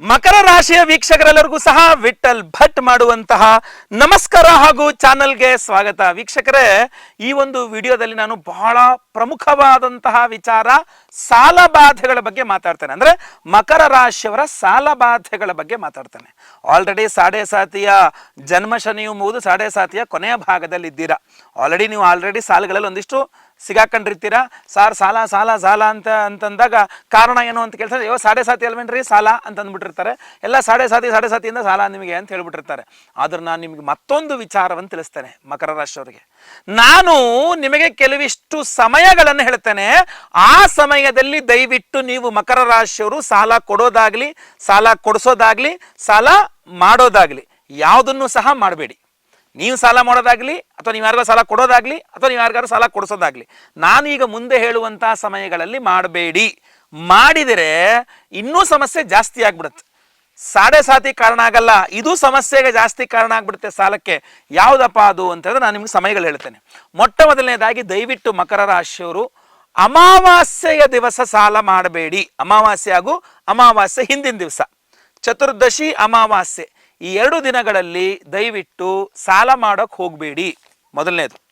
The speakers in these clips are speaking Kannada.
ಮಕರ ರಾಶಿಯ ವೀಕ್ಷಕರೆಲ್ಲರಿಗೂ ಸಹ ವಿಠಲ್ ಭಟ್ ಮಾಡುವಂತಹ ನಮಸ್ಕಾರ ಹಾಗೂ ಚಾನಲ್ಗೆ ಸ್ವಾಗತ. ವೀಕ್ಷಕರೇ, ಈ ಒಂದು ವಿಡಿಯೋದಲ್ಲಿ ನಾನು ಬಹಳ ಪ್ರಮುಖವಾದಂತಹ ವಿಚಾರ ಸಾಲ ಬಾಧೆಗಳ ಬಗ್ಗೆ ಮಾತಾಡ್ತೇನೆ. ಅಂದ್ರೆ ಮಕರ ರಾಶಿಯವರ ಸಾಲ ಬಾಧೆಗಳ ಬಗ್ಗೆ ಮಾತಾಡ್ತೇನೆ. ಆಲ್ರೆಡಿ ಸಾಡೆ ಸಾತಿಯ ಜನ್ಮ ಶನಿಯು ಮುಗಿದು ಸಾಡೆ ಸಾತಿಯ ಕೊನೆಯ ಭಾಗದಲ್ಲಿ ಇದ್ದೀರಾ ಆಲ್ರೆಡಿ ನೀವು ಆಲ್ರೆಡಿ ಸಾಲಗಳಲ್ಲಿ ಒಂದಿಷ್ಟು ಸಿಗಾಕೊಂಡಿರ್ತೀರಾ? ಸಾರ್ ಸಾಲ ಸಾಲ ಸಾಲ ಅಂತ ಅಂತಂದಾಗ ಕಾರಣ ಏನು ಅಂತ ಕೇಳ್ತಾರೆ, ಅಯ್ಯೋ, ಸಾಡೆ ಸಾತಿ ಅಲ್ವೇನ್ರಿ, ಸಾಲ ಅಂತ ಅಂದ್ಬಿಟ್ಟಿರ್ತಾರೆ ಎಲ್ಲ ಸಾಡೆ ಸಾತಿ, ಸಾಡೆ ಸಾತಿಯಿಂದ ಸಾಲ ನಿಮಗೆ ಅಂತ ಹೇಳ್ಬಿಟ್ಟಿರ್ತಾರೆ. ಆದ್ರೆ ನಾನು ನಿಮಗೆ ಮತ್ತೊಂದು ವಿಚಾರವನ್ನು ತಿಳಿಸ್ತೇನೆ ಮಕರ ರಾಶಿಯವರಿಗೆ. ನಾನು ನಿಮಗೆ ಕೆಲವಿಷ್ಟು ಸಮಯಗಳನ್ನು ಹೇಳ್ತೇನೆ. ಆ ಸಮಯದಲ್ಲಿ ದಯವಿಟ್ಟು ನೀವು ಮಕರ ರಾಶಿಯವರು ಸಾಲ ಕೊಡೋದಾಗ್ಲಿ, ಸಾಲ ಕೊಡಿಸೋದಾಗ್ಲಿ, ಸಾಲ ಮಾಡೋದಾಗ್ಲಿ ಯಾವುದನ್ನು ಸಹ ಮಾಡಬೇಡಿ. ನೀವು ಸಾಲ ಮಾಡೋದಾಗಲಿ ಅಥವಾ ನೀವು ಯಾರಿಗೋ ಸಾಲ ಕೊಡೋದಾಗಲಿ ಅಥವಾ ನೀವು ಯಾರಿಗಾರು ಸಾಲ ಕೊಡಿಸೋದಾಗ್ಲಿ, ನಾನು ಈಗ ಮುಂದೆ ಹೇಳುವಂತಹ ಸಮಯಗಳಲ್ಲಿ ಮಾಡಬೇಡಿ. ಮಾಡಿದರೆ ಇನ್ನೂ ಸಮಸ್ಯೆ ಜಾಸ್ತಿ ಆಗ್ಬಿಡುತ್ತೆ. ಸಾಡೆ ಸಾತಿ ಕಾರಣ ಆಗಲ್ಲ, ಇದು ಸಮಸ್ಯೆಗೆ ಜಾಸ್ತಿ ಕಾರಣ ಆಗ್ಬಿಡುತ್ತೆ ಸಾಲಕ್ಕೆ. ಯಾವುದಪ್ಪ ಅದು ಅಂತ ನಾನು ನಿಮ್ಗೆ ಸಮಯಗಳು ಹೇಳ್ತೇನೆ. ಮೊಟ್ಟ ಮೊದಲನೇದಾಗಿ ದಯವಿಟ್ಟು ಮಕರ ರಾಶಿಯವರು ಅಮಾವಾಸ್ಯೆಯ ದಿವಸ ಸಾಲ ಮಾಡಬೇಡಿ. ಅಮಾವಾಸ್ಯೆ ಹಾಗೂ ಅಮಾವಾಸ್ಯೆ ಹಿಂದಿನ ದಿವಸ. ಚತುರ್ದಶಿ ಅಮಾವಾಸ್ಯೆ. ಈ ಎರಡು ದಿನಗಳಲ್ಲಿ ದಯವಿಟ್ಟು ಸಾಲ ಮಾಡೋಕೆ ಹೋಗಬೇಡಿ. ಮೊದಲನೇದು.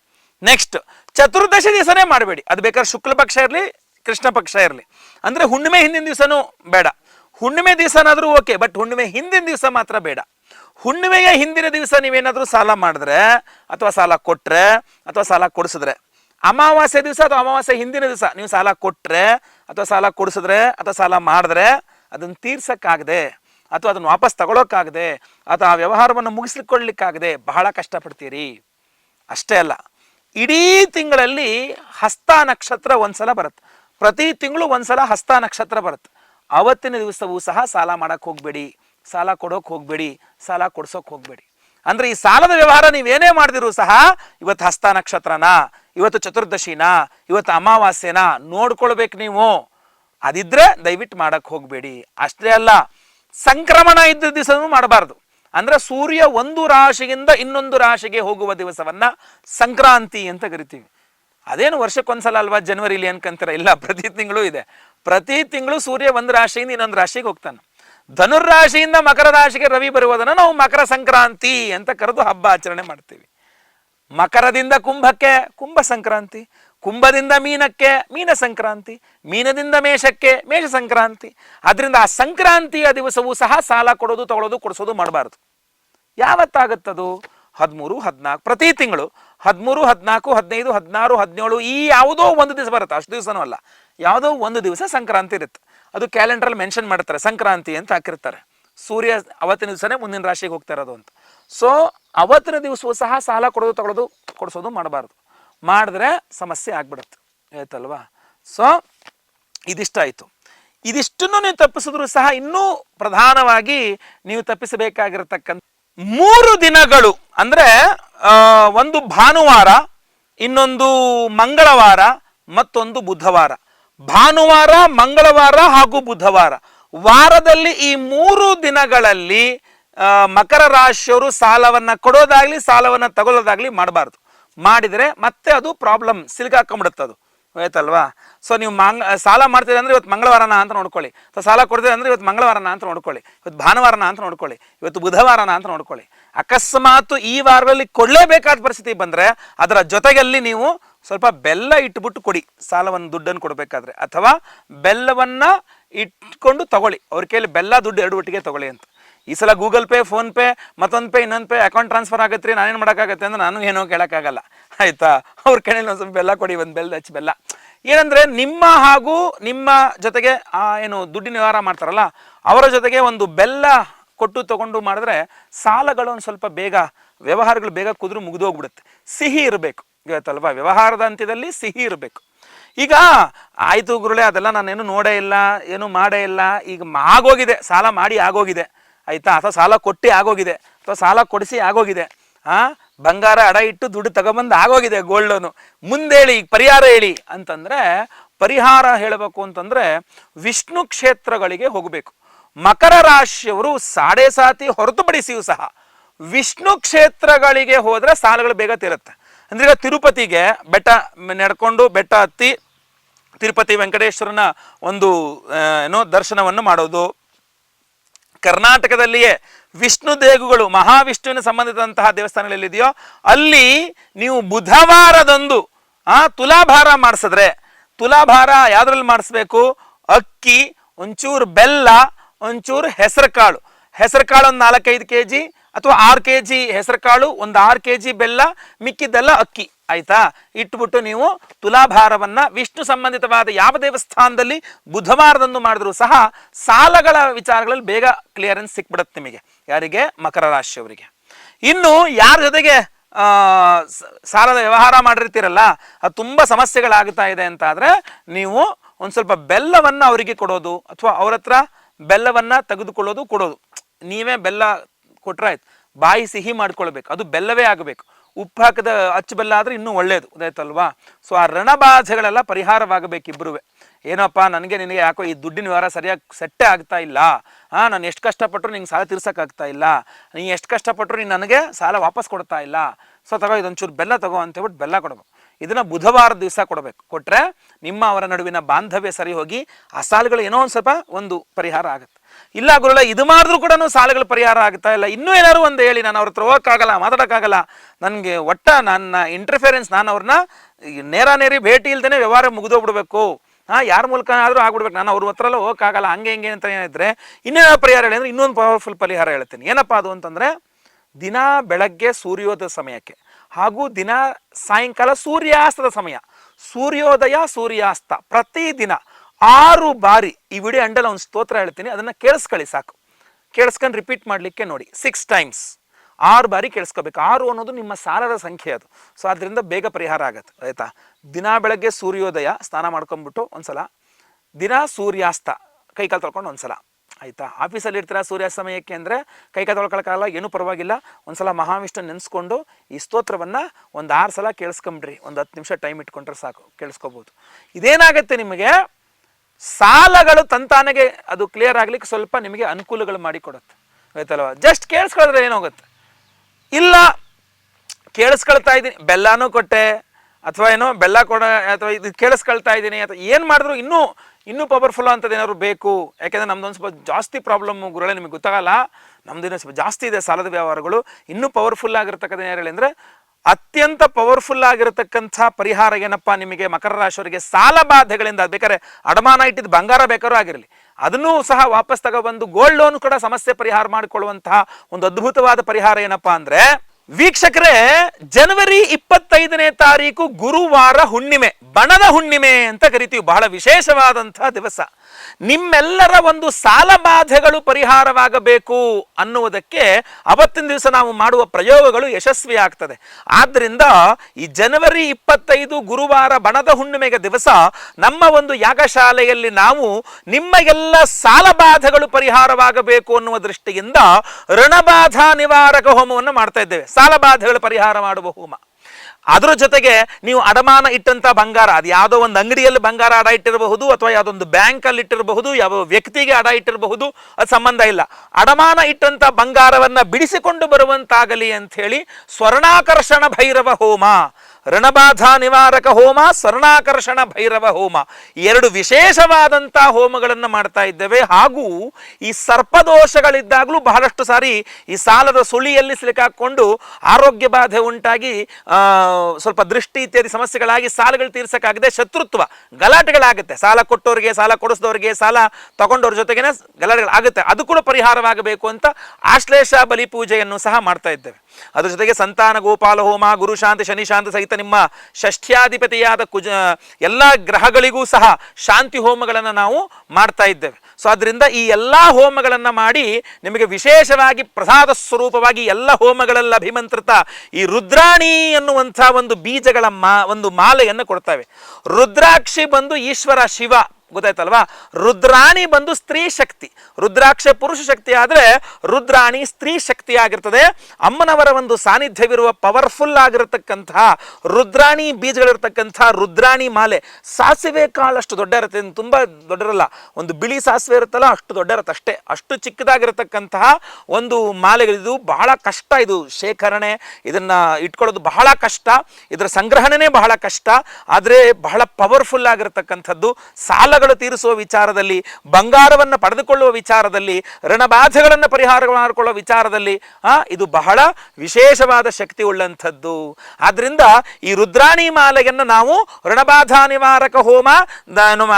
ನೆಕ್ಸ್ಟ್ ಚತುರ್ದಶಿ ದಿವಸನೇ ಮಾಡಬೇಡಿ. ಅದು ಬೇಕಾದ್ರೆ ಶುಕ್ಲ ಪಕ್ಷ ಇರಲಿ, ಕೃಷ್ಣ ಪಕ್ಷ ಇರಲಿ. ಅಂದರೆ ಹುಣ್ಣಿಮೆ ಹಿಂದಿನ ದಿವಸನೂ ಬೇಡ. ಹುಣ್ಣಿಮೆ ದಿವಸನಾದರೂ ಓಕೆ, ಬಟ್ ಹುಣ್ಣಿಮೆ ಹಿಂದಿನ ದಿವಸ ಮಾತ್ರ ಬೇಡ. ಹುಣ್ಣಿಮೆಯ ಹಿಂದಿನ ದಿವಸ ನೀವೇನಾದರೂ ಸಾಲ ಮಾಡಿದ್ರೆ, ಅಥವಾ ಸಾಲ ಕೊಟ್ಟರೆ ಅಥವಾ ಸಾಲ ಕೊಡಿಸಿದ್ರೆ, ಅಮಾವಾಸ್ಯೆ ದಿವಸ ಅಥವಾ ಅಮಾವಾಸ್ಯೆ ಹಿಂದಿನ ದಿವಸ ನೀವು ಸಾಲ ಕೊಟ್ಟರೆ ಅಥವಾ ಸಾಲ ಕೊಡಿಸಿದ್ರೆ, ಅಥವಾ ಸಾಲ ಮಾಡಿದ್ರೆ, ಅದನ್ನು ತೀರ್ಸಕ್ಕಾಗದೆ ಅಥವಾ ಅದನ್ನು ವಾಪಸ್ ತಗೊಳಕ್ಕಾಗದೆ ಅಥವಾ ಆ ವ್ಯವಹಾರವನ್ನು ಮುಗಿಸ್ಲಿಕ್ಕೊಳ್ಳಿಕ್ಕಾಗದೆ ಬಹಳ ಕಷ್ಟಪಡ್ತೀರಿ? ಅಷ್ಟೇ ಅಲ್ಲ, ಇಡೀ ತಿಂಗಳಲ್ಲಿ ಹಸ್ತ ನಕ್ಷತ್ರ ಒಂದ್ಸಲ ಬರುತ್ತೆ. ಪ್ರತಿ ತಿಂಗಳು ಒಂದ್ಸಲ ಹಸ್ತ ನಕ್ಷತ್ರ ಬರುತ್ತೆ. ಅವತ್ತಿನ ದಿವಸವೂ ಸಹ ಸಾಲ ಮಾಡೋಕ್ಕೆ ಹೋಗ್ಬೇಡಿ, ಸಾಲ ಕೊಡೋಕೆ ಹೋಗ್ಬೇಡಿ, ಸಾಲ ಕೊಡ್ಸೋಕೆ ಹೋಗ್ಬೇಡಿ. ಅಂದರೆ ಈ ಸಾಲದ ವ್ಯವಹಾರ ನೀವೇನೇ ಮಾಡಿದಿರೂ ಸಹ ಇವತ್ತು ಹಸ್ತ ನಕ್ಷತ್ರನ, ಇವತ್ತು ಚತುರ್ದಶಿನ, ಇವತ್ತು ಅಮಾವಾಸ್ಯೆನ ನೋಡ್ಕೊಳ್ಬೇಕು ನೀವು. ಅದಿದ್ರೆ ದಯವಿಟ್ಟು ಮಾಡಕ್ಕೆ ಹೋಗ್ಬೇಡಿ. ಅಷ್ಟೇ ಅಲ್ಲ ಸಂಕ್ರಮಣ ಇದ್ದ ದಿವಸನೂ ಮಾಡಬಾರದು. ಅಂದ್ರೆ ಸೂರ್ಯ ಒಂದು ರಾಶಿಯಿಂದ ಇನ್ನೊಂದು ರಾಶಿಗೆ ಹೋಗುವ ದಿವಸವನ್ನ ಸಂಕ್ರಾಂತಿ ಅಂತ ಕರಿತೀವಿ. ಅದೇನು ವರ್ಷಕ್ಕೊಂದ್ಸಲ ಅಲ್ವಾ? ಜನವರಿಲಿ ಅನ್ಕಂತೀರ? ಇಲ್ಲ, ಪ್ರತಿ ತಿಂಗಳು ಇದೆ. ಪ್ರತಿ ತಿಂಗಳು ಸೂರ್ಯ ಒಂದು ರಾಶಿಯಿಂದ ಇನ್ನೊಂದು ರಾಶಿಗೆ ಹೋಗ್ತಾನೆ. ಧನುರ್ರಾಶಿಯಿಂದ ಮಕರ ರಾಶಿಗೆ ರವಿ ಬರುವುದನ್ನು ನಾವು ಮಕರ ಸಂಕ್ರಾಂತಿ ಅಂತ ಕರೆದು ಹಬ್ಬ ಆಚರಣೆ ಮಾಡ್ತೀವಿ. ಮಕರದಿಂದ ಕುಂಭಕ್ಕೆ ಕುಂಭ ಸಂಕ್ರಾಂತಿ, ಕುಂಭದಿಂದ ಮೀನಕ್ಕೆ ಮೀನ ಸಂಕ್ರಾಂತಿ, ಮೀನದಿಂದ ಮೇಷಕ್ಕೆ ಮೇಷ ಸಂಕ್ರಾಂತಿ. ಅದರಿಂದ ಆ ಸಂಕ್ರಾಂತಿಯ ದಿವಸವೂ ಸಹ ಸಾಲ ಕೊಡೋದು ತಗೊಳ್ಳೋದು ಕೊಡಿಸೋದು ಮಾಡಬಾರ್ದು. ಯಾವತ್ತಾಗತ್ತದು? ಹದಿಮೂರು, ಹದಿನಾಲ್ಕು, ಪ್ರತಿ ತಿಂಗಳು ಹದಿಮೂರು, ಹದಿನಾಲ್ಕು, ಹದಿನೈದು, ಹದಿನಾರು, ಹದಿನೇಳು ಈ ಯಾವುದೋ ಒಂದು ದಿವಸ ಬರುತ್ತೆ. ಅಷ್ಟು ದಿವಸನೂ ಅಲ್ಲ. ಯಾವುದೋ ಒಂದು ದಿವಸ ಸಂಕ್ರಾಂತಿ ಇರುತ್ತೆ. ಅದು ಕ್ಯಾಲೆಂಡ್ರಲ್ಲಿ ಮೆನ್ಷನ್ ಮಾಡ್ತಾರೆ. ಸಂಕ್ರಾಂತಿ ಅಂತ ಹಾಕಿರ್ತಾರೆ. ಸೂರ್ಯ ಅವತ್ತಿನ ದಿವಸನೇ ಮುಂದಿನ ರಾಶಿಗೆ ಹೋಗ್ತಾ ಇರೋದು ಅಂತ. ಸೊ ಅವತ್ತಿನ ದಿವಸವೂ ಸಹ ಸಾಲ ಕೊಡೋದು ತಗೊಳ್ಳೋದು ಕೊಡಿಸೋದು ಮಾಡಬಾರ್ದು. ಮಾಡಿದ್ರೆ ಸಮಸ್ಯೆ ಆಗ್ಬಿಡುತ್ತೆ. ಆಯ್ತಲ್ವಾ? ಸೊ ಇದಿಷ್ಟಾಯಿತು ಇದಿಷ್ಟನ್ನು ನೀವು ತಪ್ಪಿಸಿದ್ರು ಸಹ ಇನ್ನೂ ಪ್ರಧಾನವಾಗಿ ನೀವು ತಪ್ಪಿಸಬೇಕಾಗಿರತಕ್ಕಂಥ ಮೂರು ದಿನಗಳು, ಅಂದರೆ ಒಂದು ಭಾನುವಾರ, ಇನ್ನೊಂದು ಮಂಗಳವಾರ, ಮತ್ತೊಂದು ಬುಧವಾರ. ಭಾನುವಾರ, ಮಂಗಳವಾರ ಹಾಗೂ ಬುಧವಾರ. ವಾರದಲ್ಲಿ ಈ ಮೂರು ದಿನಗಳಲ್ಲಿ ಮಕರ ರಾಶಿಯವರು ಸಾಲವನ್ನ ಕೊಡೋದಾಗ್ಲಿ, ಸಾಲವನ್ನ ತಗೊಳ್ಳೋದಾಗ್ಲಿ ಮಾಡಬಾರ್ದು. ಮಾಡಿದರೆ ಮತ್ತೆ ಅದು ಪ್ರಾಬ್ಲಮ್ ಸಿಲುಕಾಕೊಂಡ್ಬಿಡುತ್ತೆ ಅದು. ಆಯ್ತಲ್ವಾ? ಸೊ ನೀವು ಮಂಗ, ಸಾಲ ಮಾಡ್ತಿದ್ರೆ ಅಂದ್ರೆ ಇವತ್ತು ಮಂಗಳವಾರನ ಅಂತ ನೋಡ್ಕೊಳ್ಳಿ. ಸೊ ಸಾಲ ಕೊಡ್ತಿದ್ರೆ ಅಂದ್ರೆ ಇವತ್ತು ಮಂಗಳವಾರನ ಅಂತ ನೋಡ್ಕೊಳ್ಳಿ. ಇವತ್ತು ಭಾನುವಾರನ ಅಂತ ನೋಡ್ಕೊಳ್ಳಿ. ಇವತ್ತು ಬುಧವಾರನ ಅಂತ ನೋಡ್ಕೊಳ್ಳಿ. ಅಕಸ್ಮಾತ್ ಈ ವಾರದಲ್ಲಿ ಕೊಡಲೇಬೇಕಾದ ಪರಿಸ್ಥಿತಿ ಬಂದರೆ ಅದರ ಜೊತೆಯಲ್ಲಿ ನೀವು ಸ್ವಲ್ಪ ಬೆಲ್ಲ ಇಟ್ಬಿಟ್ಟು ಕೊಡಿ. ಸಾಲವನ್ನು ದುಡ್ಡನ್ನು ಕೊಡಬೇಕಾದ್ರೆ. ಅಥವಾ ಬೆಲ್ಲವನ್ನ ಇಟ್ಕೊಂಡು ತಗೊಳ್ಳಿ. ಅವ್ರ ಕೈಯಲ್ಲಿ ಬೆಲ್ಲ ದುಡ್ಡು ಎರಡು ಒಟ್ಟಿಗೆ ತಗೊಳ್ಳಿ ಅಂತ. ಈ ಸಲ ಗೂಗಲ್ ಪೇ, ಫೋನ್ ಪೇ, ಮತ್ತೊಂದು ಪೇ, ಇನ್ನೊಂದು ಪೇ ಅಕೌಂಟ್ ಟ್ರಾನ್ಸ್ಫರ್ ಆಗುತ್ತೆ ರೀ ನಾನೇನು ಮಾಡೋಕ್ಕಾಗತ್ತೆ ಅಂದ್ರೆ ನಾನು ಏನೋ ಕೇಳೋಕ್ಕಾಗಲ್ಲ. ಆಯ್ತಾ? ಅವ್ರ ಕೈಯಲ್ಲಿ ಒಂದು ಸ್ವಲ್ಪ ಬೆಲ್ಲ ಕೊಡಿ, ಒಂದು ಬೆಲ್ಲ ಹಚ್ಚಿ ಬೆಲ್ಲ. ಏನಂದ್ರೆ ನಿಮ್ಮ ಹಾಗೂ ನಿಮ್ಮ ಜೊತೆಗೆ, ಆ, ಏನು ದುಡ್ಡಿನ ವ್ಯವಹಾರ ಮಾಡ್ತಾರಲ್ಲ, ಅವರ ಜೊತೆಗೆ ಒಂದು ಬೆಲ್ಲ ಕೊಟ್ಟು ತಗೊಂಡು ಮಾಡಿದ್ರೆ ಸಾಲಗಳು ಒಂದು ಸ್ವಲ್ಪ ಬೇಗ, ವ್ಯವಹಾರಗಳು ಬೇಗ ಕುದುರು ಮುಗಿದೋಗ್ಬಿಡುತ್ತೆ. ಸಿಹಿ ಇರಬೇಕು. ಇವತ್ತಲ್ವಾ ವ್ಯವಹಾರದ ಅಂತ್ಯದಲ್ಲಿ ಸಿಹಿ ಇರಬೇಕು. ಈಗ ಆಯ್ತು ಗುರುಳೆ, ಅದೆಲ್ಲ ನಾನೇನು ನೋಡೇ ಇಲ್ಲ, ಏನು ಮಾಡೇ ಇಲ್ಲ, ಈಗ ಆಗೋಗಿದೆ, ಸಾಲ ಮಾಡಿ ಆಗೋಗಿದೆ. ಆಯ್ತಾ? ಅಥವಾ ಸಾಲ ಕೊಟ್ಟು ಆಗೋಗಿದೆ. ಅಥವಾ ಸಾಲ ಕೊಡಿಸಿ ಆಗೋಗಿದೆ. ಆ? ಬಂಗಾರ ಅಡ ಇಟ್ಟು ದುಡ್ಡು ತಗೊಬಂದು ಆಗೋಗಿದೆ ಗೋಲ್ಡ್ ಲೋನು ಮುಂದೆ ಹೇಳಿ ಪರಿಹಾರ ಹೇಳಿ ಅಂತಂದ್ರೆ, ಪರಿಹಾರ ಹೇಳಬೇಕು ಅಂತಂದ್ರೆ ವಿಷ್ಣು ಕ್ಷೇತ್ರಗಳಿಗೆ ಹೋಗಬೇಕು. ಮಕರ ರಾಶಿಯವರು ಸಾಡೆ ಸಾತಿ ಹೊರತುಪಡಿಸಿಯೂ ಸಹ ವಿಷ್ಣು ಕ್ಷೇತ್ರಗಳಿಗೆ ಹೋದರೆ ಸಾಲಗಳು ಬೇಗ ತೀರುತ್ತೆ. ಅಂದ್ರೆ ಈಗ ತಿರುಪತಿಗೆ ಬೆಟ್ಟ ನಡ್ಕೊಂಡು ಬೆಟ್ಟ ಹತ್ತಿ ತಿರುಪತಿ ವೆಂಕಟೇಶ್ವರನ ಒಂದು ಏನೋ ದರ್ಶನವನ್ನು ಮಾಡೋದು. ಕರ್ನಾಟಕದಲ್ಲಿಯೇ ವಿಷ್ಣು ದೇಗುಗಳು, ಮಹಾವಿಷ್ಣುವಿನ ಸಂಬಂಧಿಸಿದಂತಹ ದೇವಸ್ಥಾನಗಳಲ್ಲಿದೆಯೋ, ಅಲ್ಲಿ ನೀವು ಬುಧವಾರದಂದು, ಆ, ತುಲಾಭಾರ ಮಾಡಿಸಿದ್ರೆ, ತುಲಾಭಾರ ಯಾವ್ದ್ರಲ್ಲಿ ಮಾಡಿಸ್ಬೇಕು? ಅಕ್ಕಿ, ಒಂಚೂರು ಬೆಲ್ಲ, ಒಂಚೂರು ಹೆಸರು ಕಾಳು ಹೆಸರು ಕಾಳು ಒಂದು ನಾಲ್ಕೈದು ಕೆ ಜಿ ಅಥವಾ ಆರು ಕೆ ಜಿ ಹೆಸರು ಕಾಳು ಒಂದು ಆರು ಕೆ ಜಿ ಬೆಲ್ಲ, ಮಿಕ್ಕಿದ್ದೆಲ್ಲ ಅಕ್ಕಿ. ಆಯ್ತಾ? ಇಟ್ಬಿಟ್ಟು ನೀವು ತುಲಾಭಾರವನ್ನ ವಿಷ್ಣು ಸಂಬಂಧಿತವಾದ ಯಾವ ದೇವಸ್ಥಾನದಲ್ಲಿ ಬುಧವಾರದಂದು ಮಾಡಿದ್ರು ಸಹ ಸಾಲಗಳ ವಿಚಾರಗಳಲ್ಲಿ ಬೇಗ ಕ್ಲಿಯರೆನ್ಸ್ ಸಿಕ್ಬಿಡುತ್ತೆ ನಿಮಗೆ. ಯಾರಿಗೆ? ಮಕರ ರಾಶಿಯವರಿಗೆ. ಇನ್ನು ಯಾರ ಜೊತೆಗೆ ಸಾಲದ ವ್ಯವಹಾರ ಮಾಡಿರ್ತೀರಲ್ಲ, ಅದು ತುಂಬ ಸಮಸ್ಯೆಗಳಾಗ್ತಾ ಇದೆ ಅಂತ ಆದರೆ ನೀವು ಒಂದು ಸ್ವಲ್ಪ ಬೆಲ್ಲವನ್ನ ಅವರಿಗೆ ಕೊಡೋದು, ಅಥವಾ ಅವ್ರ ಹತ್ರ ಬೆಲ್ಲವನ್ನ ತೆಗೆದುಕೊಳ್ಳೋದು ಕೊಡೋದು. ನೀವೇ ಬೆಲ್ಲ ಕೊಟ್ರೆ ಆಯ್ತು. ಬಾಯಿ ಸಿಹಿ ಮಾಡ್ಕೊಳ್ಬೇಕು. ಅದು ಬೆಲ್ಲವೇ ಆಗಬೇಕು. ಉಪ್ಪು ಹಾಕದ ಅಚ್ಚು ಬೆಲ್ಲ ಆದರೆ ಇನ್ನೂ ಒಳ್ಳೆಯದು ಅದಾಯ್ತಲ್ವಾ ಸೊ ಆ ರಣಬಾಧೆಗಳೆಲ್ಲ ಪರಿಹಾರವಾಗಬೇಕು ಇಬ್ಬರುವೆ ಏನಪ್ಪ, ನನಗೆ ನಿನಗೆ ಯಾಕೋ ಈ ದುಡ್ಡಿನ ವ್ಯವಹಾರ ಸರಿಯಾಗಿ ಸೆಟ್ಟೇ ಆಗ್ತಾ ಇಲ್ಲ. ಹಾಂ ನಾನು ಎಷ್ಟು ಕಷ್ಟಪಟ್ಟರು ನಿಂಗೆ ಸಾಲ ತೀರ್ಸೋಕ್ಕಾಗ್ತಾ ಇಲ್ಲ. ನೀನು ಎಷ್ಟು ಕಷ್ಟಪಟ್ಟರು ನೀನು ನನಗೆ ಸಾಲ ವಾಪಸ್ ಕೊಡ್ತಾ ಇಲ್ಲ. ಸೊ ತಗೋ ಇದೊಂಚೂರು ಬೆಲ್ಲ ತಗೋ ಅಂತ ಹೇಳ್ಬಿಟ್ಟು ಬೆಲ್ಲ ಕೊಡಬೇಕು. ಇದನ್ನ ಬುಧವಾರ ದಿವಸ ಕೊಡಬೇಕು. ಕೊಟ್ರೆ ನಿಮ್ಮ ಅವರ ನಡುವಿನ ಬಾಂಧವ್ಯ ಸರಿ ಹೋಗಿ, ಆ ಸಾಲುಗಳು ಏನೋ ಒಂದು ಸ್ವಲ್ಪ ಒಂದು ಪರಿಹಾರ ಆಗುತ್ತೆ. ಇಲ್ಲ ಗುರುಳ ಇದು ಮಾಡಿದ್ರು ಕೂಡ ಸಾಲಗಳು ಪರಿಹಾರ ಆಗುತ್ತಾ? ಇಲ್ಲ, ಇನ್ನೂ ಏನಾದ್ರು ಒಂದು ಹೇಳಿ, ನಾನು ಅವ್ರ ಹತ್ರ ಹೋಗೋಕ್ಕಾಗಲ್ಲ, ಮಾತಾಡೋಕ್ಕಾಗಲ್ಲ. ನನಗೆ ಒಟ್ಟ ನನ್ನ ಇಂಟರ್ಫಿಯರೆನ್ಸ್ ನಾನು ಅವ್ರನ್ನ ನೇರ ನೇರಿ ಭೇಟಿ ಇಲ್ದೇ ವ್ಯವಹಾರ ಮುಗಿದೋಗ್ಬಿಡ್ಬೇಕು. ಹಾಂ, ಯಾರ ಮೂಲಕ ಆದರೂ ಆಗ್ಬಿಡ್ಬೇಕು. ನಾನು ಅವ್ರ ಹತ್ರ ಎಲ್ಲ ಹೋಗೋಕ್ಕಾಗಲ್ಲ, ಹಂಗೆ ಹಿಂಗೆ ಅಂತ ಏನಿದ್ರೆ ಇನ್ನೇನೋ ಪರಿಹಾರ ಹೇಳಿ ಅಂದ್ರೆ ಇನ್ನೊಂದು ಪವರ್ಫುಲ್ ಪರಿಹಾರ ಹೇಳ್ತೀನಿ. ಏನಪ್ಪ ಅದು ಅಂತಂದರೆ, ದಿನ ಬೆಳಗ್ಗೆ ಸೂರ್ಯೋದಯ ಸಮಯಕ್ಕೆ. ಹಾಗೂ ದಿನ ಸಾಯಂಕಾಲ ಸೂರ್ಯಾಸ್ತದ ಸಮಯ. ಸೂರ್ಯೋದಯ, ಸೂರ್ಯಾಸ್ತ ಪ್ರತಿದಿನ ಆರು ಬಾರಿ ಈ ವಿಡಿಯೋ ಅಂಡಲ್ಲಿ ಒಂದು ಸ್ತೋತ್ರ ಹೇಳ್ತೀನಿ. ಅದನ್ನು ಕೇಳಿಸ್ಕೊಳ್ಳಿ ಸಾಕು. ಕೇಳಿಸ್ಕೊಂಡು ರಿಪೀಟ್ ಮಾಡಲಿಕ್ಕೆ ನೋಡಿ. ಸಿಕ್ಸ್ ಟೈಮ್ಸ್ ಆರು ಬಾರಿ ಕೇಳಿಸ್ಕೋಬೇಕು. ಆರು ಅನ್ನೋದು ನಿಮ್ಮ ಸಾಲದ ಸಂಖ್ಯೆ ಅದು. ಸೊ ಅದರಿಂದ ಬೇಗ ಪರಿಹಾರ ಆಗುತ್ತೆ. ಆಯಿತಾ? ದಿನ ಬೆಳಗ್ಗೆ ಸೂರ್ಯೋದಯ, ಸ್ನಾನ ಮಾಡ್ಕೊಂಡ್ಬಿಟ್ಟು ಒಂದ್ಸಲ ದಿನ ಸೂರ್ಯಾಸ್ತ. ಕೈಕಾಲು ತೊಳ್ಕೊಂಡು ಒಂದ್ಸಲ. ಆಯ್ತಾ? ಆಫೀಸಲ್ಲಿ ಇರ್ತೀರಾ ಸಮಯಕ್ಕೆ ಅಂದರೆ ಕೈ ತೊಳ್ಕೊಳಕ್ಕಾಗಲ್ಲ, ಏನೂ ಪರವಾಗಿಲ್ಲ. ಒಂದ್ಸಲ ಮಹಾವಿಷ್ಣು ನೆನೆಸ್ಕೊಂಡು ಈ ಸ್ತೋತ್ರವನ್ನು ಒಂದು ಆರು ಸಲ ಕೇಳಿಸ್ಕೊಂಬಿಡ್ರಿ. ಒಂದು ಹತ್ತು ನಿಮಿಷ ಟೈಮ್ ಇಟ್ಕೊಂಡ್ರೆ ಸಾಕು, ಕೇಳಿಸ್ಕೋಬೋದು. ಇದೇನಾಗುತ್ತೆ ನಿಮಗೆ? ಸಾಲಗಳು ತಂತಾನೆಗೆ ಅದು ಕ್ಲಿಯರ್ ಆಗ್ಲಿಕ್ಕೆ ಸ್ವಲ್ಪ ನಿಮಗೆ ಅನುಕೂಲಗಳು ಮಾಡಿಕೊಡುತ್ತೆ. ಆಯ್ತಲ್ವ ಜಸ್ಟ್ ಕೇಳಿಸ್ಕೊಳಿದ್ರೆ ಏನಾಗುತ್ತೆ? ಇಲ್ಲ, ಕೇಳಿಸ್ಕೊಳ್ತಾ ಇದ್ದೀನಿ. ಬೆಲ್ಲನೂ ಕೊಟ್ಟೆ, ಅಥವಾ ಏನೋ ಬೆಲ್ಲ ಕೊಡ, ಅಥವಾ ಇದು ಕೇಳಿಸ್ಕೊಳ್ತಾ ಇದ್ದೀನಿ, ಅಥವಾ ಏನು ಮಾಡಿದ್ರು ಇನ್ನೂ ಇನ್ನೂ ಪವರ್ಫುಲ್ ಅಂತದ್ದು ಏನಾದ್ರು ಬೇಕು? ಯಾಕೆಂದರೆ ನಮ್ದೊಂದು ಸ್ವಲ್ಪ ಜಾಸ್ತಿ ಪ್ರಾಬ್ಲಮ್ ಗುರುಗಳೇ ನಿಮಗೆ ಗೊತ್ತಾಗಲ್ಲ. ನಮ್ದು ಸ್ವಲ್ಪ ಜಾಸ್ತಿ ಇದೆ ಸಾಲದ ವ್ಯವಹಾರಗಳು. ಇನ್ನೂ ಪವರ್ಫುಲ್ ಆಗಿರ್ತಕ್ಕಂಥ ಏನು ಹೇಳಿ ಅಂದರೆ, ಅತ್ಯಂತ ಪವರ್ಫುಲ್ ಆಗಿರತಕ್ಕಂಥ ಪರಿಹಾರ ಏನಪ್ಪ ನಿಮಗೆ ಮಕರ ರಾಶಿಯವರಿಗೆ ಸಾಲ ಬಾಧೆಗಳಿಂದ ಬೇಕಾದ್ರೆ ಅಡಮಾನ ಇಟ್ಟಿದ್ದು ಬಂಗಾರ ಬೇಕಾದ್ರೂ ಆಗಿರಲಿ. ಅದನ್ನೂ ಸಹ ವಾಪಸ್ ತಗೊಬಂದು ಗೋಲ್ಡ್ ಲೋನ್ ಕೂಡ ಸಮಸ್ಯೆ ಪರಿಹಾರ ಮಾಡಿಕೊಳ್ಳುವಂತಹ ಒಂದು ಅದ್ಭುತವಾದ ಪರಿಹಾರ ಏನಪ್ಪಾ ಅಂದ್ರೆ ವೀಕ್ಷಕರೇ ಜನವರಿ ಇಪ್ಪತ್ತೈದನೇ ತಾರೀಕು ಗುರುವಾರ ಹುಣ್ಣಿಮೆ ಬಣದ ಹುಣ್ಣಿಮೆ ಅಂತ ಕರಿತೀವಿ. ಬಹಳ ವಿಶೇಷವಾದಂತಹ ದಿವಸ. ನಿಮ್ಮೆಲ್ಲರ ಒಂದು ಸಾಲ ಬಾಧೆಗಳು ಪರಿಹಾರವಾಗಬೇಕು ಅನ್ನುವುದಕ್ಕೆ ಅವತ್ತಿನ ದಿವಸ ನಾವು ಮಾಡುವ ಪ್ರಯೋಗಗಳು ಯಶಸ್ವಿ ಆಗ್ತದೆ ಆದ್ದರಿಂದ ಈ ಜನವರಿ ಇಪ್ಪತ್ತೈದು ಗುರುವಾರ ಬಣದ ಹುಣ್ಣಿಮೆಗೆ ದಿವಸ ನಮ್ಮ ಒಂದು ಯಾಗಶಾಲೆಯಲ್ಲಿ ನಾವು ನಿಮ್ಮ ಎಲ್ಲ ಸಾಲ ಬಾಧೆಗಳು ಪರಿಹಾರವಾಗಬೇಕು ಅನ್ನುವ ದೃಷ್ಟಿಯಿಂದ ಋಣಬಾಧ ನಿವಾರಕ ಹೋಮವನ್ನು ಮಾಡ್ತಾ ಇದ್ದೇವೆ. ಸಾಲ ಬಾಧೆಗಳು ಪರಿಹಾರ ಮಾಡುವ ಹೋಮ. ಅದರ ಜೊತೆಗೆ ನೀವು ಅಡಮಾನ ಇಟ್ಟಂತ ಬಂಗಾರ, ಅದು ಯಾವುದೋ ಒಂದು ಅಂಗಡಿಯಲ್ಲಿ ಬಂಗಾರ ಅಡ ಇಟ್ಟಿರಬಹುದು ಅಥವಾ ಯಾವುದೊಂದು ಬ್ಯಾಂಕಲ್ಲಿ ಇಟ್ಟಿರಬಹುದು, ಯಾವ ವ್ಯಕ್ತಿಗೆ ಅಡ ಇಟ್ಟಿರಬಹುದು, ಅದು ಸಂಬಂಧ ಇಲ್ಲ. ಅಡಮಾನ ಇಟ್ಟಂತ ಬಂಗಾರವನ್ನ ಬಿಡಿಸಿಕೊಂಡು ಬರುವಂತಾಗಲಿ ಅಂತ ಹೇಳಿ ಸ್ವರ್ಣಾಕರ್ಷಣ ಭೈರವ ಹೋಮ. ಋಣಬಾಧ ನಿವಾರಕ ಹೋಮ ಸ್ವರ್ಣಾಕರ್ಷಣ ಭೈರವ ಹೋಮ. ಎರಡು ವಿಶೇಷವಾದಂತಹ ಹೋಮಗಳನ್ನು ಮಾಡ್ತಾ ಇದ್ದೇವೆ. ಹಾಗೂ ಈ ಸರ್ಪದೋಷಗಳಿದ್ದಾಗಲೂ ಬಹಳಷ್ಟು ಸಾರಿ ಈ ಸಾಲದ ಸುಳಿಯಲ್ಲಿ ಸಿಲುಕಾಕೊಂಡು ಆರೋಗ್ಯ ಬಾಧೆ ಉಂಟಾಗಿ ಸ್ವಲ್ಪ ದೃಷ್ಟಿ ಇತ್ಯಾದಿ ಸಮಸ್ಯೆಗಳಾಗಿ ಸಾಲಗಳು ತೀರ್ಸಕ್ಕಾಗದೆ ಶತ್ರುತ್ವ ಗಲಾಟೆಗಳಾಗುತ್ತೆ. ಸಾಲ ಕೊಟ್ಟವರಿಗೆ ಸಾಲ ಕೊಡಿಸಿದವರಿಗೆ ಸಾಲ ತಗೊಂಡವ್ರ ಜೊತೆಗೇನೆ ಗಲಾಟೆಗಳಾಗುತ್ತೆ. ಅದು ಕೂಡ ಪರಿಹಾರವಾಗಬೇಕು ಅಂತ ಆಶ್ಲೇಷ ಬಲಿ ಪೂಜೆಯನ್ನು ಸಹ ಮಾಡ್ತಾ ಇದ್ದೇವೆ. ಅದ್ರ ಜೊತೆಗೆ ಸಂತಾನ, ಗೋಪಾಲ, ಹೋಮ ಗುರುಶಾಂತಿ ಶನಿಶಾಂತಿ ಸಹಿತ ನಿಮ್ಮ ಷಷ್ಠ್ಯಾಧಿಪತಿಯಾದ ಕುಜ, ಎಲ್ಲ ಗ್ರಹಗಳಿಗೂ ಸಹ ಶಾಂತಿ ಹೋಮಗಳನ್ನು ನಾವು ಮಾಡ್ತಾ ಇದ್ದೇವೆ. ಸೊ ಅದರಿಂದ ಈ ಎಲ್ಲ ಹೋಮಗಳನ್ನು ಮಾಡಿ ನಿಮಗೆ ವಿಶೇಷವಾಗಿ ಪ್ರಸಾದ ಸ್ವರೂಪವಾಗಿ ಎಲ್ಲ ಹೋಮಗಳಲ್ಲಿ ಅಭಿಮಂತ್ರಿತ ಈ ರುದ್ರಾಣಿ ಎನ್ನುವಂಥ ಒಂದು ಬೀಜಗಳ ಮಾ, ಒಂದು ಮಾಲೆಯನ್ನು ಕೊಡ್ತವೆ. ರುದ್ರಾಕ್ಷಿ ಬಂದು ಈಶ್ವರ ಶಿವ ಗೊತ್ತಾಯ್ತಲ್ವಾ? ರುದ್ರಾಣಿ ಬಂದು ಸ್ತ್ರೀ ಶಕ್ತಿ. ರುದ್ರಾಕ್ಷ ಪುರುಷ ಶಕ್ತಿ ಆದರೆ ರುದ್ರಾಣಿ ಸ್ತ್ರೀ ಶಕ್ತಿ ಆಗಿರ್ತದೆ ಅಮ್ಮನವರ ಒಂದು ಸಾನ್ನಿಧ್ಯವಿರುವ ಪವರ್ಫುಲ್ ಆಗಿರತಕ್ಕಂತಹ ರುದ್ರಾಣಿ ಬೀಜಗಳಿರ್ತಕ್ಕಂಥ ರುದ್ರಾಣಿ ಮಾಲೆ ಸಾಸಿವೆ ಕಾಳಷ್ಟು ದೊಡ್ಡ ಇರುತ್ತೆ ತುಂಬ ದೊಡ್ಡರಲ್ಲ, ಒಂದು ಬಿಳಿ ಸಾಸಿವೆ ಇರುತ್ತಲ್ಲ, ಅಷ್ಟು ದೊಡ್ಡ ಇರುತ್ತೆ ಅಷ್ಟೇ. ಅಷ್ಟು ಚಿಕ್ಕದಾಗಿರತಕ್ಕಂತಹ ಒಂದು ಮಾಲೆಗಳಿದು ಬಹಳ ಕಷ್ಟ ಇದು ಶೇಖರಣೆ. ಇದನ್ನ ಇಟ್ಕೊಳ್ಳೋದು ಬಹಳ ಕಷ್ಟ. ಇದರ ಸಂಗ್ರಹಣೆನೇ ಬಹಳ ಕಷ್ಟ. ಆದರೆ ಬಹಳ ಪವರ್ಫುಲ್ ಆಗಿರತಕ್ಕಂಥದ್ದು ಸಾಲಗಳು. ಋಣಗಳು ತೀರಿಸುವ ವಿಚಾರದಲ್ಲಿ, ಬಂಗಾರವನ್ನು ಪಡೆದುಕೊಳ್ಳುವ ವಿಚಾರದಲ್ಲಿ, ಋಣಬಾಧೆಗಳನ್ನು ಪರಿಹಾರ ಮಾಡಿಕೊಳ್ಳುವ ವಿಚಾರದಲ್ಲಿ ಇದು ಬಹಳ ವಿಶೇಷವಾದ ಶಕ್ತಿ ಉಳ್ಳಂಥದ್ದು. ಆದ್ದರಿಂದ ಈ ರುದ್ರಾಣಿ ಮಾಲೆಯನ್ನು ನಾವು ಋಣಬಾಧಾ ನಿವಾರಕ ಹೋಮ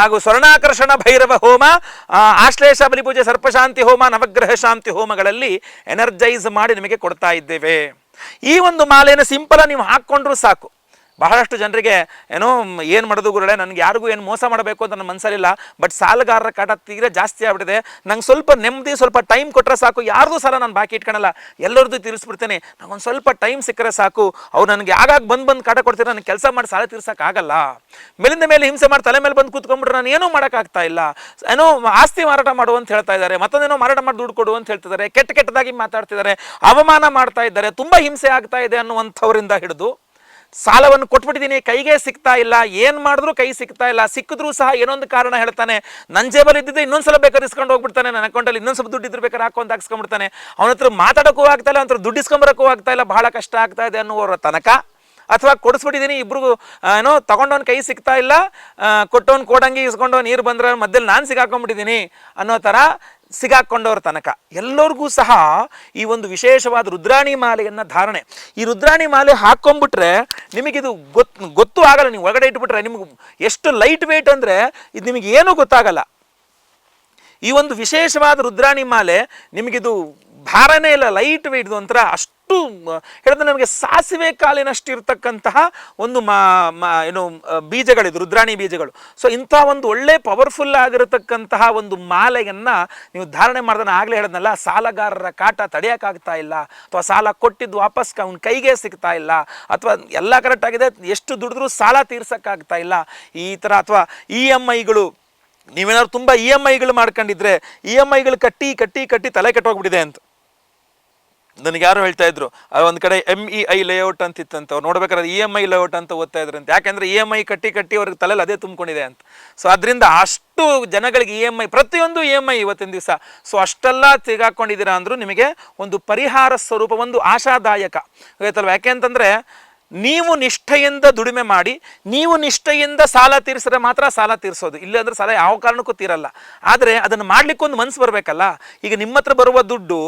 ಹಾಗೂ ಸ್ವರ್ಣಾಕರ್ಷಣ ಭೈರವ ಹೋಮ ಆಶ್ಲೇಷ ಬಲಿಪೂಜೆ ಸರ್ಪಶಾಂತಿ ಹೋಮ, ನವಗ್ರಹ ಶಾಂತಿ ಹೋಮಗಳಲ್ಲಿ ಎನರ್ಜೈಸ್ ಮಾಡಿ ನಿಮಗೆ ಕೊಡ್ತಾ ಇದ್ದೇವೆ. ಈ ಒಂದು ಮಾಲೆಯನ್ನು ಸಿಂಪಲ್ ನೀವು ಹಾಕ್ಕೊಂಡ್ರೂ ಸಾಕು. ಬಹಳಷ್ಟು ಜನರಿಗೆ ಏನೋ ಏನು ಮಾಡೋದು ಗುರುಳೆ ನನಗೆ ಯಾರಿಗೂ ಏನು ಮೋಸ ಮಾಡಬೇಕು ಅಂತ ನನ್ನ ಮನಸ್ಸಲ್ಲಿಲ್ಲ ಬಟ್ ಸಾಲಗಾರರ ಕಾಟ ತೀರಾ ಜಾಸ್ತಿ ಆಗ್ಬಿಟ್ಟಿದೆ. ನಂಗೆ ಸ್ವಲ್ಪ ನೆಮ್ಮದಿ, ಸ್ವಲ್ಪ ಟೈಮ್ ಕೊಟ್ಟರೆ ಸಾಕು. ಯಾರ್ದು ಸಾಲ ನಾನು ಬಾಕಿ ಇಟ್ಕೊಳಲ್ಲ. ಎಲ್ಲರದ್ದು ತೀರಿಸ್ಬಿಡ್ತೇನೆ. ಒಂದು ಸ್ವಲ್ಪ ಟೈಮ್ ಸಿಕ್ಕರೆ ಸಾಕು. ಅವ್ರು ನನಗೆ ಆಗಾಗ ಬಂದು ಬಂದು ಕಾಟ ಕೊಡ್ತೀರ ನನಗೆ ಕೆಲಸ ಮಾಡಿ ಸಾಲ ತೀರ್ಸೋಕ್ಕಾಗಲ್ಲ ಮೇಲಿಂದ ಮೇಲೆ ಹಿಂಸೆ ಮಾಡಿ ತಲೆ ಮೇಲೆ ಬಂದು ಕೂತ್ಕೊಂಡ್ಬಿಟ್ರೆ ನಾನು ಏನೂ ಮಾಡೋಕ್ಕಾಗ್ತಾ ಇಲ್ಲ. ಏನೋ ಆಸ್ತಿ ಮಾರಾಟ ಮಾಡು ಅಂತ ಹೇಳ್ತಾ ಇದ್ದಾರೆ. ಮತ್ತೊಂದೇನೋ ಮಾರಾಟ ಮಾಡಿ ದುಡ್ಡು ಕೊಡು ಅಂತ ಹೇಳ್ತಿದ್ದಾರೆ. ಕೆಟ್ಟ ಕೆಟ್ಟದಾಗಿ ಮಾತಾಡ್ತಿದ್ದಾರೆ. ಅವಮಾನ ಮಾಡ್ತಾ ಇದ್ದಾರೆ. ತುಂಬ ಹಿಂಸೆ ಆಗ್ತಾ ಇದೆ ಅನ್ನುವಂಥವರಿಂದ ಹಿಡಿದು ಸಾಲವನ್ನು ಕೊಟ್ಬಿಟ್ಟಿದ್ದೀನಿ, ಕೈಗೆ ಸಿಗ್ತಾ ಇಲ್ಲ, ಏನು ಮಾಡಿದ್ರು ಕೈ ಸಿಗ್ತಾ ಇಲ್ಲ, ಸಿಕ್ಕಿದ್ರೂ ಸಹ ಏನೊಂದು ಕಾರಣ ಹೇಳ್ತಾನೆ ನನ್ನ ಜೇಬಲ್ಲಿ ಇದ್ದಿದ್ದೆ ಇನ್ನೊಂದ್ಸಲ ಬೇಕಾದ್ರೆ ಇಸ್ಕೊಂಡು ಹೋಗ್ಬಿಡ್ತಾನೆ, ನನ್ನ ಅಕೌಂಟಲ್ಲಿ ಇನ್ನೊಂದು ಸ್ವಲ್ಪ ದುಡ್ಡು ಇದ್ರೆ ಬೇಕಾದ್ರೆ ಹಾಕೊಂಡು ಹಾಕ್ಸ್ಕೊಂಡ್ಬಿಡ್ತಾನೆ. ಅವನ ಹತ್ರ ಮಾತಾಡೋಕ್ಕೂ ಆಗ್ತಾ ಇಲ್ಲ, ಅವನ ದುಡ್ಡು ಇಸ್ಕೊಂಬರೋಕ್ಕೂ ಆಗ್ತಾ ಇಲ್ಲ, ಬಹಳ ಕಷ್ಟ ಆಗ್ತಾ ಇದೆ ಅನ್ನುವರ ತನಕ. ಅಥವಾ ಕೊಡಿಸ್ಬಿಟ್ಟಿದ್ದೀನಿ ಇಬ್ಬರಿಗೂ ಏನೋ ತಗೊಂಡವನ್ ಕೈ ಸಿಗ್ತಾ ಇಲ್ಲ ಕೊಟ್ಟವನು ಕೋಡಂಗಿ ಇಸ್ಕೊಂಡವ್ ನೀರು ಬಂದ್ರೆ ಮಧ್ಯದಲ್ಲಿ ನಾನು ಸಿಗಾಕೊಂಡ್ಬಿಟ್ಟಿದ್ದೀನಿ ಅನ್ನೋ ಥರ ಸಿಗಾಕೊಂಡವ್ರ ತನಕ. ಎಲ್ಲರಿಗೂ ಸಹ ಈ ಒಂದು ವಿಶೇಷವಾದ ರುದ್ರಾಣಿ ಮಾಲೆಯನ್ನು ಧಾರಣೆ. ಈ ರುದ್ರಾಣಿ ಮಾಲೆ ಹಾಕ್ಕೊಂಡ್ಬಿಟ್ರೆ ನಿಮಗಿದು ಗೊತ್ತು ಗೊತ್ತು ಆಗಲ್ಲ. ನೀವು ಒಳಗಡೆ ಇಟ್ಬಿಟ್ರೆ ನಿಮ್ಗೆ ಎಷ್ಟು ಲೈಟ್ ವೇಟ್ ಅಂದರೆ ಇದು ನಿಮಗೆ ಏನೂ ಗೊತ್ತಾಗಲ್ಲ. ಈ ಒಂದು ವಿಶೇಷವಾದ ರುದ್ರಾಣಿ ಮಾಲೆ ನಿಮಗಿದು ಭಾರನೇ ಇಲ್ಲ ಲೈಟ್ ವೇಟ್ ಒಂಥರ ಅಷ್ಟು ಮ, ಹೇಳಿದ್ರೆ ನಮಗೆ ಸಾಸಿವೆ ಕಾಲಿನಷ್ಟು ಇರತಕ್ಕಂತಹ ಒಂದು ಮಾ ಏನು ಬೀಜಗಳಿದು ರುದ್ರಾಣಿ ಬೀಜಗಳು. ಸೊ ಇಂಥ ಒಂದು ಒಳ್ಳೆ ಪವರ್ಫುಲ್ ಆಗಿರತಕ್ಕಂತಹ ಒಂದು ಮಾಲೆಯನ್ನು ನೀವು ಧಾರಣೆ ಮಾಡಿದ್ರೆ ಆಗಲೇ ಹೇಳಿದ್ನಲ್ಲ ಸಾಲಗಾರರ ಕಾಟ ತಡೆಯೋಕ್ಕಾಗ್ತಾ ಇಲ್ಲ ಅಥವಾ ಸಾಲ ಕೊಟ್ಟಿದ್ದು ವಾಪಸ್ ಅವ್ನ ಕೈಗೆ ಸಿಗ್ತಾ ಇಲ್ಲ ಅಥವಾ ಎಲ್ಲ ಕರೆಕ್ಟ್ ಆಗಿದೆ ಎಷ್ಟು ದುಡಿದ್ರೂ ಸಾಲ ತೀರ್ಸೋಕ್ಕಾಗ್ತಾ ಇಲ್ಲ ಈ ಥರ ಅಥವಾ ಇ ಎಂ ಐಗಳು ನೀವೇನಾದ್ರು ತುಂಬ ಇ ಎಂ ಐಗಳು ಮಾಡ್ಕೊಂಡಿದ್ರೆ ಇ ಎಂ ಐಗಳು ಕಟ್ಟಿ ಕಟ್ಟಿ ಕಟ್ಟಿ ತಲೆ ಕೆಟ್ಟೋಗ್ಬಿಟ್ಟಿದೆ ಅಂತ. ನನಗೆ ಯಾರು ಹೇಳ್ತಾ ಇದ್ರು ಒಂದು ಕಡೆ ಎಂ ಇ ಐ ಲೇಔಟ್ ಅಂತ ಇತ್ತಂತ, ಅವ್ರು ನೋಡ್ಬೇಕಾದ್ರೆ ಇ ಎಂ ಐ ಲೇಔಟ್ ಅಂತ ಓದ್ತಾ ಇದ್ರಂತೆ. ಯಾಕೆಂದ್ರೆ ಇ ಎಂ ಐ ಕಟ್ಟಿ ಕಟ್ಟಿ ಅವ್ರಿಗೆ ತಲೆಯಲ್ಲಿ ಅದೇ ತುಂಬಿಕೊಂಡಿದೆ ಅಂತ. ಸೊ ಅದರಿಂದ ಅಷ್ಟು ಜನಗಳಿಗೆ ಇ ಎಂ ಐ ಪ್ರತಿಯೊಂದು ಇ ಎಂ ಐ ಇವತ್ತಿನ ದಿವಸ. ಸೊ ಅಷ್ಟೆಲ್ಲ ತೆಗಾಕೊಂಡಿದ್ದೀರಾ ಅಂದರೂ ನಿಮಗೆ ಒಂದು ಪರಿಹಾರ ಸ್ವರೂಪ, ಒಂದು ಆಶಾದಾಯಕ. ಗೊತ್ತಲ್ವ ಯಾಕೆ ಅಂತಂದ್ರೆ ನೀವು ನಿಷ್ಠೆಯಿಂದ ದುಡಿಮೆ ಮಾಡಿ, ನೀವು ನಿಷ್ಠೆಯಿಂದ ಸಾಲ ತೀರಿಸಿದ್ರೆ ಮಾತ್ರ ಸಾಲ ತೀರಿಸೋದು. ಇಲ್ಲಾಂದ್ರೆ ಸಾಲ ಯಾವ ಕಾರಣಕ್ಕೂ ತೀರಲ್ಲ. ಆದರೆ ಅದನ್ನು ಮಾಡ್ಲಿಕ್ಕೆ ಒಂದು ಮನ್ಸು ಬರಬೇಕಲ್ಲ? ಈಗ ನಿಮ್ಮ ಹತ್ರ ಬರುವ ದುಡ್ಡು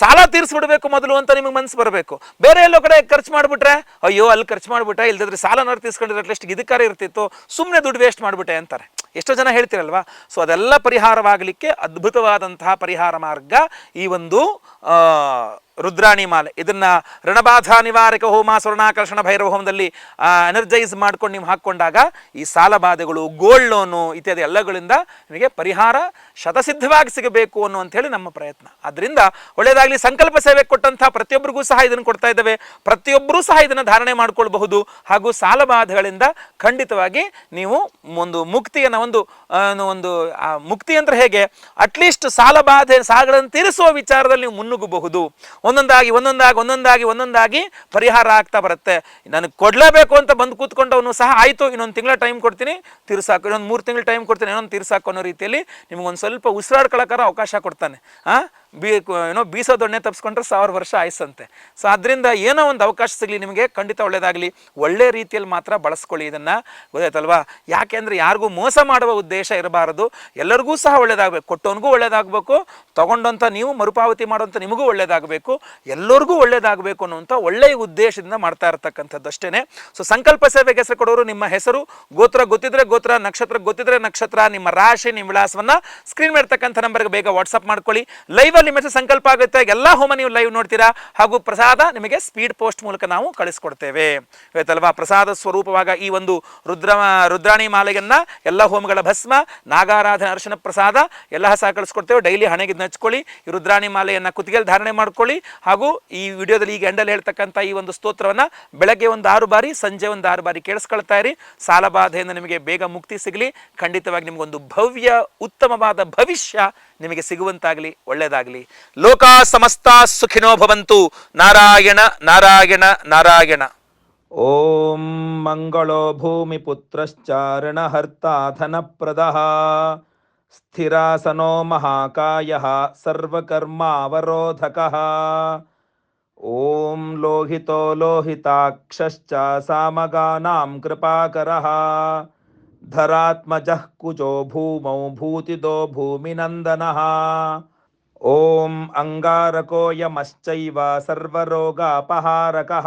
ಸಾಲ ತೀರಿಸ್ಬಿಡ್ಬೇಕು ಮೊದಲು ಅಂತ ನಿಮಗೆ ಮನ್ಸು ಬರಬೇಕು. ಬೇರೆ ಎಲ್ಲೋ ಕಡೆ ಖರ್ಚು ಮಾಡಿಬಿಟ್ರೆ, ಅಯ್ಯೋ, ಅಲ್ಲಿ ಖರ್ಚು ಮಾಡಿಬಿಟ್ರೆ, ಇಲ್ದಿದ್ರೆ ಸಾಲನಾರು ತೀರ್ಸ್ಕೊಂಡಿದ್ರೆ ಅಟ್ಲೀಸ್ಟ್ ಇದಕ್ಕಾರ ಇರ್ತಿತ್ತು ಸುಮ್ಮನೆ ದುಡ್ಡು ವೇಸ್ಟ್ ಮಾಡಿಬಿಟ್ಟೆ ಅಂತಾರೆ. ಎಷ್ಟೋ ಜನ ಹೇಳ್ತಿರಲ್ವಾ? ಸೊ ಅದೆಲ್ಲ ಪರಿಹಾರವಾಗಲಿಕ್ಕೆ ಅದ್ಭುತವಾದಂತಹ ಪರಿಹಾರ ಮಾರ್ಗ ಈ ಒಂದು ರುದ್ರಾಣಿ ಮಾಲೆ. ಇದನ್ನು ಋಣಬಾಧಾ ನಿವಾರಕ ಹೋಮ, ಸ್ವರ್ಣಾಕರ್ಷಣ, ಭೈರವ ಹೋಮದಲ್ಲಿ ಎನರ್ಜೈಸ್ ಮಾಡ್ಕೊಂಡು ನೀವು ಹಾಕ್ಕೊಂಡಾಗ ಈ ಸಾಲಬಾಧೆಗಳು ಗೋಲ್ಡ್ ಲೋನು ಇತ್ಯಾದಿ ಎಲ್ಲಗಳಿಂದ ನಿಮಗೆ ಪರಿಹಾರ ಶತಸಿದ್ಧವಾಗಿ ಸಿಗಬೇಕು ಅನ್ನುವಂತ ಹೇಳಿ ನಮ್ಮ ಪ್ರಯತ್ನ. ಅದರಿಂದ ಒಳ್ಳೆಯದಾಗಲಿ ಸಂಕಲ್ಪ ಸೇವೆ ಕೊಟ್ಟಂಥ ಪ್ರತಿಯೊಬ್ಬರಿಗೂ ಸಹ ಇದನ್ನು ಕೊಡ್ತಾ ಇದ್ದೇವೆ. ಪ್ರತಿಯೊಬ್ಬರೂ ಸಹ ಇದನ್ನು ಧಾರಣೆ ಮಾಡಿಕೊಳ್ಬಹುದು. ಹಾಗೂ ಸಾಲಬಾಧೆಗಳಿಂದ ಖಂಡಿತವಾಗಿ ನೀವು ಒಂದು ಮುಕ್ತಿಯನ್ನು, ಒಂದು ಒಂದು ಮುಕ್ತಿ ಅಂದ್ರೆ ಹೇಗೆ? ಅಟ್ಲೀಸ್ಟ್ ಸಾಲಬಾಧೆ ಸಾಲಗಳನ್ನು ತೀರಿಸುವ ವಿಚಾರದಲ್ಲಿ ನೀವು ಮುನ್ನುಗ್ಗಬಹುದು. ಒಂದೊಂದಾಗಿ ಒಂದೊಂದಾಗಿ ಒಂದೊಂದಾಗಿ ಒಂದೊಂದಾಗಿ ಪರಿಹಾರ ಆಗ್ತಾ ಬರುತ್ತೆ. ನನಗೆ ಕೊಡಲೇಬೇಕು ಅಂತ ಬಂದು ಕೂತ್ಕೊಂಡವನು ಸಹ ಆಯಿತು, ಇನ್ನೊಂದು ತಿಂಗಳ ಟೈಮ್ ಕೊಡ್ತೀನಿ, ತೀರ್ಸಾಕು, ಇನ್ನೊಂದು ಮೂರು ತಿಂಗಳು ಟೈಮ್ ಕೊಡ್ತೀನಿ, ಇನ್ನೊಂದು ತೀರ್ಸಾಕು ಅನ್ನೋ ರೀತಿಯಲ್ಲಿ ನಿಮಗೊಂದು ಸ್ವಲ್ಪ ಉಸಿರಾಡ್ಕೊಳ್ಳೋಕ್ಕಾರ ಅವಕಾಶ ಕೊಡ್ತಾನೆ. ಹಾಂ ಬೀ ಏನೋ ಬೀಸೋ ದೊಣ್ಣೆ ತಪ್ಪಿಸ್ಕೊಂಡ್ರೆ ಸಾವಿರ ವರ್ಷ ಆಯ್ಸಂತೆ. ಸೊ ಅದರಿಂದ ಏನೋ ಒಂದು ಅವಕಾಶ ಸಿಗಲಿ ನಿಮಗೆ, ಖಂಡಿತ ಒಳ್ಳೆಯದಾಗಲಿ ಒಳ್ಳೆ ರೀತಿಯಲ್ಲಿ ಮಾತ್ರ ಬಳಸ್ಕೊಳ್ಳಿ ಇದನ್ನು. ಗೊತ್ತಾಯ್ತಲ್ವಾ? ಯಾಕೆಂದರೆ ಯಾರಿಗೂ ಮೋಸ ಮಾಡುವ ಉದ್ದೇಶ ಇರಬಾರದು. ಎಲ್ಲರಿಗೂ ಸಹ ಒಳ್ಳೆಯದಾಗಬೇಕು ಕೊಟ್ಟವನಿಗೂ ಒಳ್ಳೆಯದಾಗಬೇಕು ತೊಗೊಂಡಂಥ ನೀವು, ಮರುಪಾವತಿ ಮಾಡುವಂಥ ನಿಮಗೂ ಒಳ್ಳೆಯದಾಗಬೇಕು ಎಲ್ಲರಿಗೂ ಒಳ್ಳೆಯದಾಗಬೇಕು ಅನ್ನುವಂಥ ಒಳ್ಳೆಯ ಉದ್ದೇಶದಿಂದ ಮಾಡ್ತಾ ಇರತಕ್ಕಂಥದ್ದು ಅಷ್ಟೇ ಸೊ ಸಂಕಲ್ಪ ಸೇವೆಗೆ ಹೆಸರು ಕೊಡೋರು ನಿಮ್ಮ ಹೆಸರು. ಗೋತ್ರ ಗೊತ್ತಿದ್ರೆ ಗೋತ್ರ, ನಕ್ಷತ್ರ ಗೊತ್ತಿದ್ರೆ ನಕ್ಷತ್ರ. ನಿಮ್ಮ ರಾಶಿ, ನಿಮ್ಮ ವಿಳಾಸವನ್ನ ಸ್ಕ್ರೀನ್ ಮಾಡ್ತಕ್ಕಂಥ ನಂಬರ್ಗೆ ಬೇಗ ವಾಟ್ಸಪ್ ಮಾಡ್ಕೊಳ್ಳಿ. ಲೈವ್ ಅಲ್ಲಿ ಮೆಸೇಜ್ ಸಂಕಲ್ಪ ಆಗುತ್ತೆ, ಎಲ್ಲ ಹೋಮ ನೀವು ಲೈವ್ ನೋಡ್ತೀರಾ? ಹಾಗೂ ಪ್ರಸಾದ ನಿಮಗೆ ಸ್ಪೀಡ್ ಪೋಸ್ಟ್ ಮೂಲಕ ನಾವು ಕಳಿಸ್ಕೊಡ್ತೇವೆ. ಆಯ್ತಲ್ವಾ? ಪ್ರಸಾದ ಸ್ವರೂಪವಾಗ ಈ ಒಂದು ರುದ್ರ, ರುದ್ರಾಣಿ ಮಾಲೆಯನ್ನ ಎಲ್ಲ ಹೋಮಗಳ ಭಸ್ಮ, ನಾಗಾರಾಧನ, ಅರ್ಶನ ಪ್ರಸಾದ ಎಲ್ಲ ಸಹ ಕಳಿಸ್ಕೊಡ್ತೇವೆ. ಡೈಲಿ ಹಣೆಗೆ ನಚ್ಕೊಳ್ಳಿ ಈ ರುದ್ರಾಣಿ ಮಾಲೆಯನ್ನ ಕುತ್ತಿಗೆಯಲ್ಲಿ ಧಾರಣೆ ಮಾಡ್ಕೊಳ್ಳಿ, ಹಾಗೂ ಈ ವಿಡಿಯೋದಲ್ಲಿ ಈಗ ಎಂಡಲ್ಲಿ ಹೇಳ್ತಕ್ಕಂಥ ಈ ಒಂದು ಸ್ತೋತ್ರವನ್ನ ಬೆಳಗ್ಗೆ ಒಂದು ಆರು ಬಾರಿ, ಸಂಜೆ ಒಂದು ಆರು ಬಾರಿ ಕೇಳಿಸ್ಕೊಳ್ತಾ ಇರಿ. ಸಾಲ ಬಾಧೆಯಿಂದ ನಿಮಗೆ ಬೇಗ ಮುಕ್ತಿ ಸಿಗಲಿ. ಖಂಡಿತವಾಗಿ ನಿಮಗೊಂದು ಭವ್ಯ, ಉತ್ತಮವಾದ ಭವಿಷ್ಯ ನಿಮಗೆ ಸಿಗುವಂತಾಗಲಿ, ಒಳ್ಳೆಯದಾಗಲಿ. ಲೋಕ ಸಮಸ್ತ ಸುಖಿನೋ ಭವಂತು ನಾರಾಯಣ ನಾರಾಯಣ ನಾರಾಯಣ ॐ मङ्गलो भूमिपुत्रश्चारणहर्ता धनप्रदः स्थिरासनो महाकायः सर्वकर्मावरोधकः ॐ लोहितो लोहिताक्षश्च सामगानां कृपाकरः धरात्मजः कुजो भूमौ भूतिदो भूमिनन्दनः ॐ अङ्गारको यमश्चैव सर्वरोगापहारकः।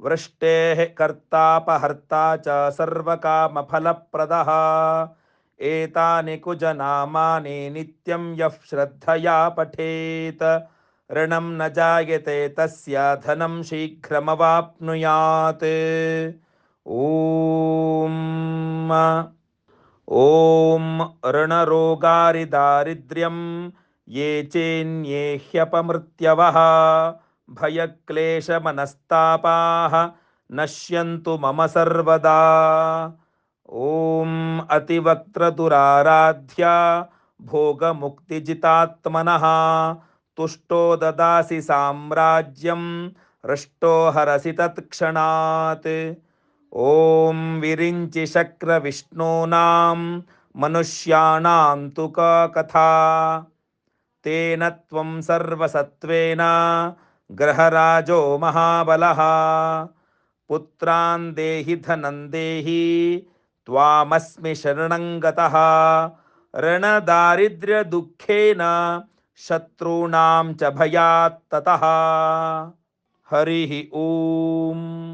वृष्टेः कर्तापहर्ता च सर्वकामफलप्रदः। एतानि कुजनामानि नित्यं यः श्रद्धया पठेत्। ऋणं न जायते तस्य, धनं शीघ्रमवाप्नुयात्। ॐ ॐ ऋणरोगारिदारिद्र्यं ये चेन्ये ह्यपमृत्यवः, भयक्लेशमनस्तापाः, नश्यन्तु मम सर्वदा। ॐ अतिवक्त्रदुराराध्या भोगमुक्तिजितात्मनः, तुष्टो ददासि साम्राज्यं, हृष्टो हरसि तत्क्षणात्। ॐ विरिञ्चि शक्रविष्णूनां, मनुष्याणां तु का कथा। तेन त्वं सर्वसत्त्वेन ग्रहराजो महाबलः। पुत्रान् देहि, धनं देहि, त्वामस्मि शरणं गतः। ऋणदारिद्र्यदुःखेन शत्रूणां च हरिः ॐ।